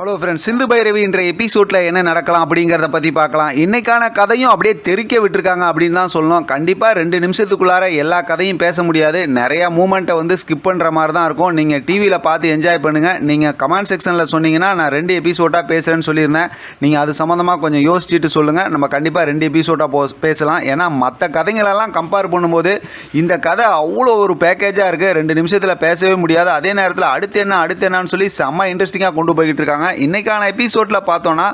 Hello friends Sindhu Bhairavi என்ற எபிசோடில் என்ன நடக்கலாம் அப்படிங்கிறத பற்றி பார்க்கலாம். இன்றைக்கான கதையும் அப்படியே தெறிக்க விட்டுருக்காங்க அப்படின்னு தான் சொல்லணும். கண்டிப்பாக ரெண்டு நிமிஷத்துக்குள்ளார எல்லா கதையும் பேச முடியாது. நிறையா மூமெண்ட்டை வந்து ஸ்கிப் பண்ணுற மாதிரி தான் இருக்கும். நீங்கள் டிவியில் பார்த்து என்ஜாய் பண்ணுங்கள் நீங்கள் கமெண்ட் செக்ஷனில் சொன்னீங்கன்னா நான் ரெண்டு எபிசோடாக பேசுகிறேன்னு சொல்லியிருந்தேன். நீங்கள் அது சம்மந்தமாக கொஞ்சம் யோசிச்சுட்டு சொல்லுங்கள் நம்ம கண்டிப்பாக ரெண்டு எபிசோடாக போ பேசலாம். ஏன்னா மற்ற கதைங்களெல்லாம் கம்பேர் பண்ணும்போது இந்த கதை அவ்வளோ ஒரு பேக்கேஜாக இருக்குது ரெண்டு நிமிஷத்தில் பேசவே முடியாது. அதே நேரத்தில் அடுத்து என்ன அடுத்து என்னன்னு சொல்லி செம்ம இன்ட்ரெஸ்டிங்காக கொண்டு போய்கிட்டு இருக்காங்க. இன்றைக்கான எபிசோடில் பார்த்தோன்னா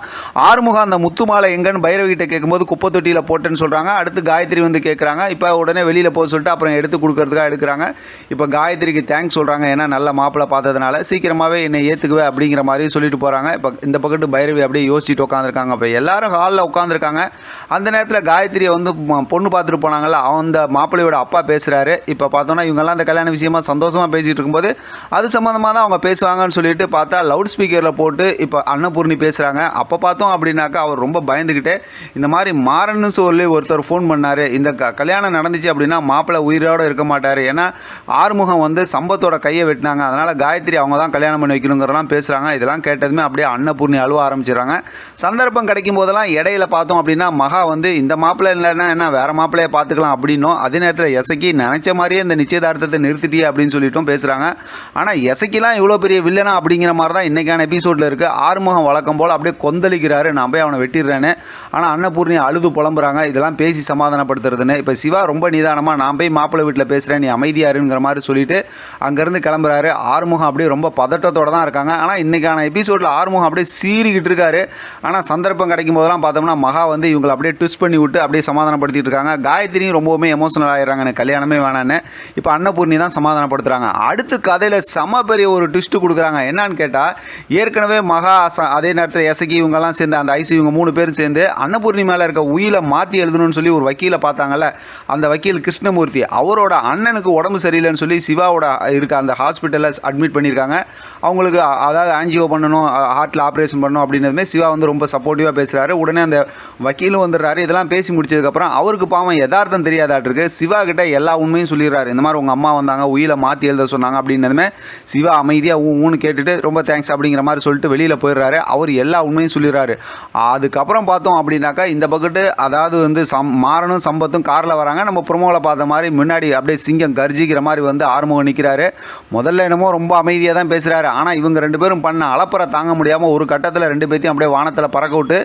ஆறுமுகம் அந்த முத்து மாலை எங்கன்னு பைரவிகிட்ட கேட்கும்போது குப்பை தொட்டியில் போட்டேன்னு சொல்கிறாங்க அடுத்து காயத்ரி வந்து கேட்குறாங்க இப்போ உடனே வெளியில் போக சொல்லிட்டு அப்புறம் எடுத்து கொடுக்கறதுக்காக எடுக்கிறாங்க. இப்போ காயத்ரிக்கு தேங்க்ஸ் சொல்கிறாங்க ஏன்னா நல்ல மாப்பிள்ளை பார்த்ததுனால சீக்கிரமாகவே என்னை ஏற்றுக்குவே அப்படிங்கிற மாதிரி சொல்லிட்டு போகிறாங்க இப்போ இந்த பக்கத்து பைரவி அப்படியே யோசிச்சுட்டு உட்காந்துருக்காங்க இப்போ எல்லாரும் ஹாலில் உட்காந்துருக்காங்க அந்த நேரத்தில் காயத்ரியை வந்து பொண்ணு பார்த்துட்டு போனாங்கல்ல அந்த மாப்பிள்ளையோட அப்பா பேசுகிறாரு இப்போ பார்த்தோன்னா இவங்கெல்லாம் அந்த கல்யாண விஷயமா சந்தோஷமாக பேசிகிட்டு இருக்கும்போது அது சம்மந்தமாக தான் அவங்க பேசுவாங்கன்னு சொல்லிட்டு பார்த்தா லவுட் ஸ்பீக்கரில் போட்டு இப்போ அன்னபூர்ணி பேசுகிறாங்க அப்போ பார்த்தோம் அப்படின்னாக்கா அவர் ரொம்ப பயந்துக்கிட்டே இந்த மாதிரி மாறன்னு சொல்லி ஒருத்தர் ஃபோன் பண்ணார். இந்த க கல்யாணம் நடந்துச்சு அப்படின்னா மாப்பிள்ளை உயிரோடு இருக்க மாட்டார். ஏன்னா ஆறுமுகம் வந்து சம்பத்தோட கையை வெட்டினாங்க. அதனால் காயத்ரி அவங்க தான் கல்யாணம் பண்ணி வைக்கணுங்கிறலாம் பேசுகிறாங்க இதெல்லாம் கேட்டதுமே அப்படியே அன்னபூர்ணி அழுவ ஆரம்பிச்சிடுறாங்க. சந்தர்ப்பம் கிடைக்கும் போதெல்லாம் இடையில பார்த்தோம் அப்படின்னா மகா வந்து இந்த மாப்பிள்ளை இல்லைன்னா என்ன வேற மாப்பிள்ளையை பார்த்துக்கலாம் அப்படின்னும் அதே நேரத்தில் எசக்கி நினச்ச மாதிரியே இந்த நிச்சயதார்த்தத்தை நிறுத்திட்டியே அப்படின்னு சொல்லிட்டும் பேசுகிறாங்க ஆனால் எசக்கிலாம் இவ்வளோ பெரிய வில்லனா அப்படிங்கிற மாதிரி தான் இன்றைக்கான எபிசோடில் இருக்குது ஆறுமுகம் வழக்கம் போல் அப்படியே கொந்தளிக்கிறாரு. நான் போய் அவனை வெட்டிடுறேன்னு. ஆனால் அன்னபூர்ணி அழுது புலம்புறாங்க. இதெல்லாம் பேசி சமாதானப்படுத்துறதுன்னு. இப்போ சிவா ரொம்ப நிதானமாக நான் போய் மாப்பிள்ளை வீட்டில் பேசுகிறேன் நீ அமைதியாருங்கிற மாதிரி சொல்லிட்டு அங்கேருந்து கிளம்புறாரு. ஆறுமுகம் அப்படியே ரொம்ப பதட்டத்தோட தான் இருக்காங்க. ஆனால் இன்றைக்கான எபிசோடில் ஆறுமுகம் அப்படியே சீறிக்கிட்டு இருக்காரு. ஆனால் சந்தர்ப்பம் கிடைக்கும் போதெல்லாம் பார்த்தோம்னா மகா வந்து இவங்களை அப்படியே ட்விஸ்ட் பண்ணி விட்டு அப்படியே சமாதானப்படுத்திட்டு இருக்காங்க. காயத்ரியும் ரொம்பவுமே எமோஷனல் ஆயிடுறாங்க. எனக்கு கல்யாணமே வேணான்னு. இப்போ அன்னபூர்ணி தான் சமாதானப்படுத்துகிறாங்க அடுத்து கதையில் செம பெரிய ஒரு ட்விஸ்ட் கொடுக்குறாங்க. என்னன்னு கேட்டால் ஏற்கனவே மகா ச- அதே நேரத்தில் எசகி இவங்கெல்லாம் சேர்ந்து அந்த ஐசி இவங்க மூணு பேரும் சேர்ந்து அன்னபூர்ணி மேலே இருக்க உயிலை மாற்றி எழுதணும்னு சொல்லி ஒரு வக்கீலை பார்த்தாங்கல்ல அந்த வக்கீல் கிருஷ்ணமூர்த்தி அவரோட அண்ணனுக்கு உடம்பு சரியில்லைன்னு சொல்லி சிவாவோட இருக்க அந்த ஹாஸ்பிட்டலில் அட்மிட் பண்ணியிருக்காங்க. அவங்களுக்கு அதாவது ஆன்ஜிஓ பண்ணணும் ஹார்ட்டில் ஆப்ரேஷன் பண்ணணும் அப்படின்னதுமே சிவா வந்து ரொம்ப சப்போர்ட்டிவாக பேசுகிறாரு உடனே அந்த வக்கீலும் வந்துடுறாரு. இதெல்லாம் பேசி முடிச்சதுக்கப்புறம் அவருக்கு பாவம் யதார்த்தம் தெரியாதாட்டிருக்கு. சிவா கிட்ட எல்லா உண்மையும் சொல்லிடுறாரு. இந்த மாதிரி உங்கள் அம்மா வந்தாங்க உயிலை மாற்றி எழுத சொன்னாங்க அப்படின்னதுமே சிவா அமைதியாக ஊன்னு கேட்டுட்டு ரொம்ப தேங்க்ஸ் அப்படிங்கிற மாதிரி சொல்லிட்டு வெளியில் போயிடுறாரு. அவர் எல்லா உண்மையும் சொல்லிடுறாரு. அதுக்கப்புறம் பார்த்தோம் அப்படின்னாக்கா இந்த பக்கெட்டு அதாவது வந்து சம் மாறனும் சம்பத்தும் காரில் வராங்க. நம்ம ப்ரொமோவில் பார்த்த மாதிரி முன்னாடி அப்படியே சிங்கம் கர்ஜிக்கிற மாதிரி வந்து ஆறுமுகம் நிற்கிறாரு முதல்ல என்னமோ ரொம்ப அமைதியாக தான் பேசுகிறாரு ஆனால் இவங்க ரெண்டு பேரும் பண்ண அலப்பறை தாங்க முடியாமல் ஒரு கட்டத்தில் ரெண்டு பேர்த்தையும் அப்படியே வானத்தில் பறக்க விட்டு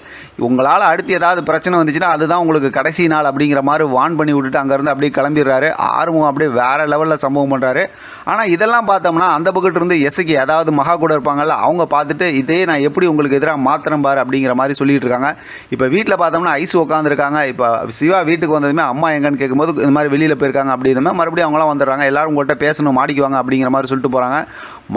உங்களால் அடுத்து ஏதாவது பிரச்சனை வந்துச்சுன்னா அதுதான் உங்களுக்கு கடைசி நாள் அப்படிங்கிற மாதிரி வான் பண்ணி விட்டுட்டு அங்கேருந்து அப்படியே கிளம்பிடுறாரு. ஆறுமுகம் அப்படியே வேறு லெவலில் சம்பவம் பண்ணுறாரு ஆனால் இதெல்லாம் பார்த்தோம்னா அந்த பக்கத்து இருந்து எசகி அதாவது மகா கூட இருப்பாங்கல்ல அவங்க பார்த்துட்டு இதே நான் எப்படி உங்களுக்கு எதிராக மாத்திரம் பாரு அப்படிங்கிற மாதிரி சொல்லிட்டு இருக்காங்க. இப்போ வீட்டில் பார்த்தோம்னா ஐஸ் உட்காந்துருக்காங்க இப்போ சிவா வீட்டுக்கு வந்ததுமே அம்மா எங்கன்னு கேட்கும்போது இந்த மாதிரி வெளியில் போயிருக்காங்க அப்படின்னா மறுபடியும் அவங்களாம் வந்துடுறாங்க. எல்லாரும் உங்கள்கிட்ட பேசணும் மாடிக்கு வாங்க அப்படிங்கிற மாதிரி சொல்லிட்டு போகிறாங்க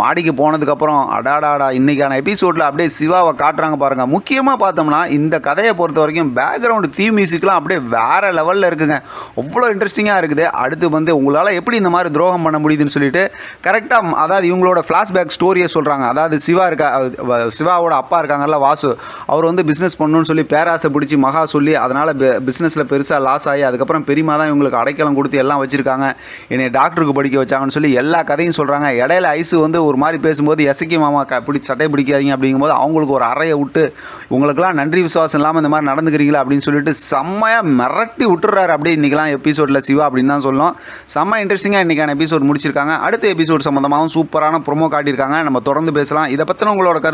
மாடிக்கு போனதுக்கப்புறம் அடாடாடா இன்னைக்கான எபிசோடில் அப்படியே சிவாவை காட்டுறாங்க பாருங்கள் முக்கியமாக பார்த்தோம்னா இந்த கதையை பொறுத்த வரைக்கும் பேக்ரவுண்டு தீ மியூசிக்லாம் அப்படியே வேறு லெவலில் இருக்குங்க. அவ்வளோ இன்ட்ரெஸ்டிங்காக இருக்குது. அடுத்து வந்து உங்களால் எப்படி இந்த மாதிரி துரோகம் பண்ண முடியுதுன்னு சொல்லிட்டு கரெக்டாக அதாவது இவங்களோட ஃப்ளாஷ்பேக் ஸ்டோரியை சொல்கிறாங்க அதாவது சிவா இருக்கா சிவாவோட அப்பா இருக்காங்கல்ல வாசு அவர் வந்து பிஸ்னஸ் பண்ணணும்னு சொல்லி பேராசை பிடிச்சி மகா சொல்லி அதனால் பிஸ்னஸில் பெருசாக லாஸ் ஆகி அதுக்கப்புறம் பெரியமா தான் இவங்களுக்கு அடைக்கலம் கொடுத்து எல்லாம் வச்சுருக்காங்க. என்னை டாக்டருக்கு படிக்க வச்சாங்கன்னு சொல்லி எல்லா கதையும் சொல்கிறாங்க இடையில ஐஸு வந்து ஒரு மாதிரி பேசும்போது எசக்கி மாமா க பிடிச்சி சட்டை பிடிக்காதீங்க அப்படிங்கும்போது அவங்களுக்கு ஒரு அறையை விட்டு உங்களுக்குலாம் நன்றி விசுவாசம் இல்லாமல் இந்த மாதிரி நடந்துக்கிறீங்களா? அப்படின்னு சொல்லிட்டு செம்மையாக மிரட்டி விட்டுறாரு. அப்படியே இன்றைக்கெலாம் எபிசோடில் சிவா அப்படின்னு தான் சொல்லலாம் செம்ம இன்ட்ரெஸ்டிங்காக இன்றைக்கான எபிசோட் முடிச்சிருக்காங்க. அடுத்த எபிசோட் சம்மந்தமாகவும் சூப்பரான ப்ரோமோ காட்டியிருக்காங்க. நம்ம தொடர்ந்து பேசலாம். இதை பற்றின உங்களோட கருத்து